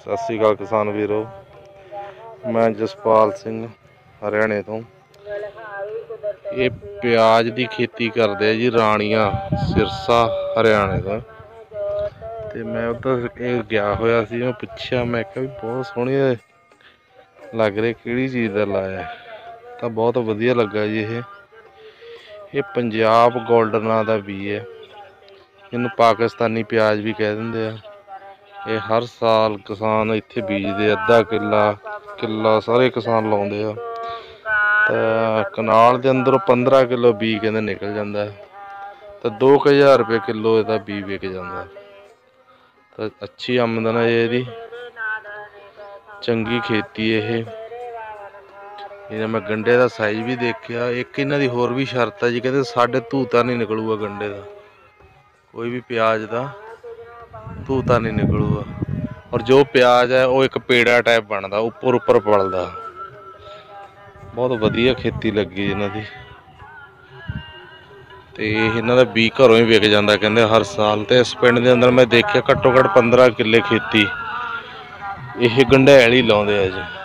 ਸਤਿ ਸ੍ਰੀ ਅਕਾਲ ਕਿਸਾਨ ਵੀਰੋ। ਮੈਂ ਜਸਪਾਲ ਸਿੰਘ, ਹਰਿਆਣੇ ਤੋਂ। ਇਹ ਪਿਆਜ਼ ਦੀ ਖੇਤੀ ਕਰਦੇ ਆ ਜੀ, ਰਾਣੀਆਂ, ਸਿਰਸਾ, ਹਰਿਆਣੇ ਤੋਂ। ਤੇ ਮੈਂ ਉੱਧਰ ਇਹ ਗਿਆ ਹੋਇਆ ਸੀ ਮੈਂ ਪੁੱਛਿਆ, ਮੈਂ ਕਿਹਾ ਵੀ ਬਹੁਤ ਸੋਹਣੇ ਲੱਗ ਰਹੇ, ਕਿਹੜੀ ਚੀਜ਼ ਦਾ ਲਾਇਆ? ਤਾਂ ਬਹੁਤ ਵਧੀਆ ਲੱਗਾ ਜੀ ਇਹ। ਇਹ ਪੰਜਾਬ 골ਡ ਨਾਂ ਦਾ ਬੀ ਹੈ। ਇਹਨੂੰ ਪਾਕਿਸਤਾਨੀ ਪਿਆਜ਼ ਵੀ ਕਹਿ ਦਿੰਦੇ ਆ। ਇਹ ਹਰ ਸਾਲ ਕਿਸਾਨ ਇੱਥੇ ਬੀਜਦੇ ਅੱਧਾ ਕਿੱਲਾ ਕਿੱਲਾ ਸਾਰੇ ਕਿਸਾਨ ਲਾਉਂਦੇ ਆ। ਤਾਂ ਕਨਾਲ ਦੇ ਅੰਦਰੋਂ 15 ਕਿਲੋ ਬੀ ਕਹਿੰਦੇ ਨਿਕਲ ਜਾਂਦਾ ਹੈ। ਤਾਂ 2000 ਰੁਪਏ ਕਿਲੋ ਇਹਦਾ ਬੀ ਵਿਕ ਜਾਂਦਾ ਤਾਂ ਅੱਛੀ ਆਮਦਨ ਹੈ ਇਹਦੀ। ਚੰਗੀ ਖੇਤੀ ਇਹ। ਇਹਨਾਂ ਮੈਂ ਗੰਡੇ ਦਾ ਸਾਈਜ਼ ਵੀ ਦੇਖਿਆ, ਇੱਕ ਇਹਨਾਂ ਦੀ ਹੋਰ ਵੀ ਸ਼ਰਤ ਹੈ ਜੀ, ਕਹਿੰਦੇ ਸਾਡੇ ਧੂਤਾ ਨਹੀਂ ਨਿਕਲੂਗਾ ਗੰਡੇ ਦਾ। ਕੋਈ ਵੀ ਪਿਆਜ਼ ਦਾ ਧੂਤਾ ਨਹੀਂ ਨਿਕਲੂਗਾ। ਔਰ ਜੋ ਪਿਆਜ਼ ਹੈ, ਉਹ ਇੱਕ ਪੇੜਾ ਟਾਈਪ ਬਣਦਾ, ਉੱਪਰ ਉੱਪਰ ਪਲਦਾ। ਬਹੁਤ ਵਧੀਆ ਖੇਤੀ ਲੱਗੀ ਇਹਨਾਂ ਦੀ। ਤੇ ਇਹਨਾਂ ਦਾ ਬੀ ਘਰੋਂ ਹੀ ਵਿਕ ਜਾਂਦਾ, ਕਹਿੰਦੇ ਹਰ ਸਾਲ। ਤੇ ਇਸ ਪਿੰਡ ਦੇ ਅੰਦਰ ਮੈਂ ਦੇਖਿਆ ਘੱਟੋ ਘੱਟ 15 ਕਿੱਲੇ ਖੇਤੀ। ਇਹ ਗੰਡੈਲ ਹੀ ਲਾਉਂਦੇ ਆ ਜੀ।